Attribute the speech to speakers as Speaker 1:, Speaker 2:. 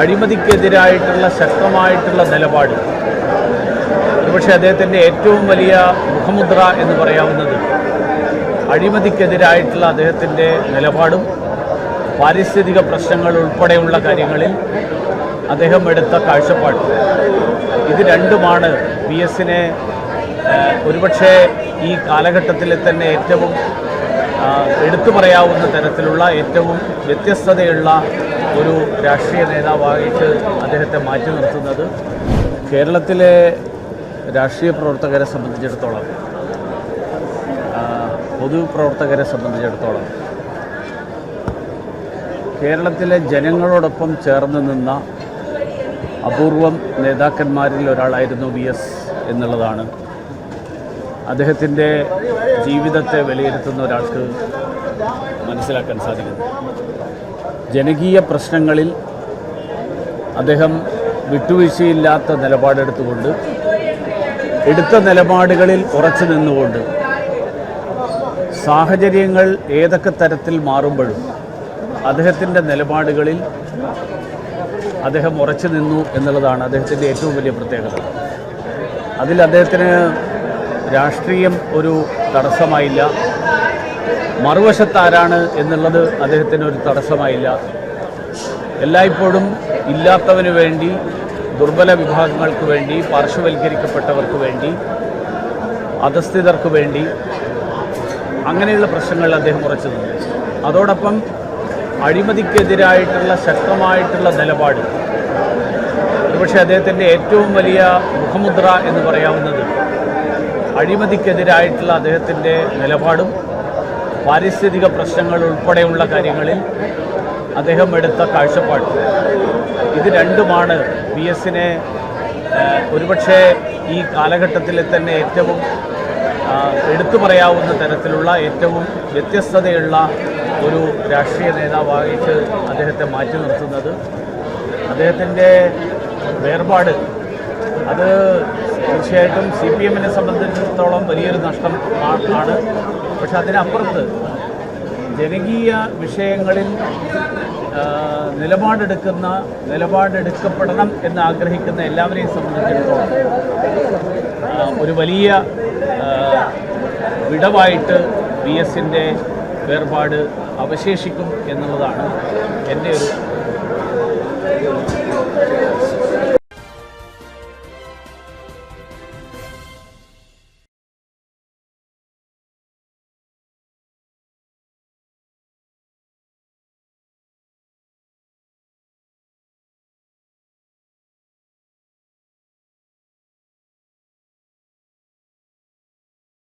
Speaker 1: അഴിമതിക്കെതിരായിട്ടുള്ള ശക്തമായിട്ടുള്ള നിലപാട്. ഒരുപക്ഷെ അദ്ദേഹത്തിന്റെ ഏറ്റവും വലിയ മുഖമുദ്ര എന്ന് പറയാവുന്നത് അഴിമതിക്കെതിരായിട്ടുള്ള അദ്ദേഹത്തിന്റെ നിലപാടും പാരിസ്ഥിതിക പ്രശ്നങ്ങൾ ഉൾപ്പെടെയുള്ള കാര്യങ്ങളിൽ അദ്ദേഹം എടുത്ത കാഴ്ചപ്പാട്. ഇത് രണ്ടുമാണ് പി എസിനെ ഒരുപക്ഷെ ഈ കാലഘട്ടത്തിൽ തന്നെ ഏറ്റവും എടുത്തു പറയാവുന്ന തരത്തിലുള്ള ഏറ്റവും വ്യത്യസ്തതയുള്ള ഒരു രാഷ്ട്രീയ നേതാവായിട്ട് അദ്ദേഹത്തെ മാറ്റി നിർത്തുന്നത് കേരളത്തിലെ രാഷ്ട്രീയ പ്രവർത്തകരെ സംബന്ധിച്ചിടത്തോളം പൊതു പൊതുപ്രവർത്തകരെ സംബന്ധിച്ചിടത്തോളം കേരളത്തിലെ ജനങ്ങളോടൊപ്പം ചേർന്ന് നിന്ന അപൂർവം നേതാക്കന്മാരിൽ ഒരാളായിരുന്നു വി എസ് എന്നുള്ളതാണ്. അദ്ദേഹത്തിന്റെ ജീവിതത്തെ വിലയിരുത്തുന്ന ഒരാൾക്ക് മനസ്സിലാക്കാൻ സാധിക്കുന്നു. ജനകീയ പ്രശ്നങ്ങളിൽ അദ്ദേഹം വിട്ടുവീഴ്ചയില്ലാത്ത നിലപാടെടുത്തുകൊണ്ട് എടുത്ത നിലപാടുകളിൽ ഉറച്ചു നിന്നുകൊണ്ട് സാഹചര്യങ്ങൾ ഏതൊക്കെ തരത്തിൽ മാറുമ്പോഴും അദ്ദേഹത്തിന്റെ നിലപാടുകളിൽ അദ്ദേഹം ഉറച്ചു നിന്നു എന്നുള്ളതാണ് അദ്ദേഹത്തിന്റെ ഏറ്റവും വലിയ പ്രത്യേകത. അതിൽ അദ്ദേഹത്തിന് രാഷ്ട്രീയം ഒരു തടസ്സമായില്ല. മറുവശത്ത് ആരാണ് എന്നുള്ളത് അദ്ദേഹത്തിന് ഒരു തടസ്സമായില്ല. എല്ലായ്പ്പോഴും ഇല്ലാത്തവന് വേണ്ടി ദുർബല വിഭാഗങ്ങൾക്ക് വേണ്ടി പാർശ്വവൽക്കരിക്കപ്പെട്ടവർക്ക് വേണ്ടി അധസ്ഥിതർക്ക് വേണ്ടി അങ്ങനെയുള്ള പ്രശ്നങ്ങൾ അദ്ദേഹം ഉറച്ചു അതോടൊപ്പം അഴിമതിക്കെതിരായിട്ടുള്ള ശക്തമായിട്ടുള്ള നിലപാട് ഒരുപക്ഷെ അദ്ദേഹത്തിന്റെ ഏറ്റവും വലിയ മുഖമുദ്ര എന്ന് പറയാവുന്നത് അഴിമതിക്കെതിരായിട്ടുള്ള അദ്ദേഹത്തിന്റെ നിലപാടും പാരിസ്ഥിതിക പ്രശ്നങ്ങൾ ഉൾപ്പെടെയുള്ള കാര്യങ്ങളിൽ അദ്ദേഹം എടുത്ത കാഴ്ചപ്പാട്. ഇത് രണ്ടുമാണ് പി എസിനെ ഒരുപക്ഷെ ഈ കാലഘട്ടത്തിൽ തന്നെ ഏറ്റവും എടുത്തു പറയാവുന്ന തരത്തിലുള്ള ഏറ്റവും വ്യത്യസ്തതയുള്ള ഒരു രാഷ്ട്രീയ നേതാവായിട്ട് അദ്ദേഹത്തെ മാറ്റി നിർത്തുന്നത്. അദ്ദേഹത്തിന്റെ വേർപാട് അത് തീർച്ചയായിട്ടും സി പി എമ്മിനെ സംബന്ധിച്ചിടത്തോളം വലിയൊരു നഷ്ടം ആണ്. പക്ഷെ അതിനപ്പുറത്ത് ജനകീയ വിഷയങ്ങളിൽ നിലപാടെടുക്കുന്ന നിലപാടെടുക്കപ്പെടണം എന്ന് ആഗ്രഹിക്കുന്ന എല്ലാവരെയും സംബന്ധിച്ചിടത്തോളം ഒരു വലിയ വിടവായിട്ട് വി എസിന്റെ വേർപാട് അവശേഷിക്കും എന്നുള്ളതാണ് എന്റെ ഒരു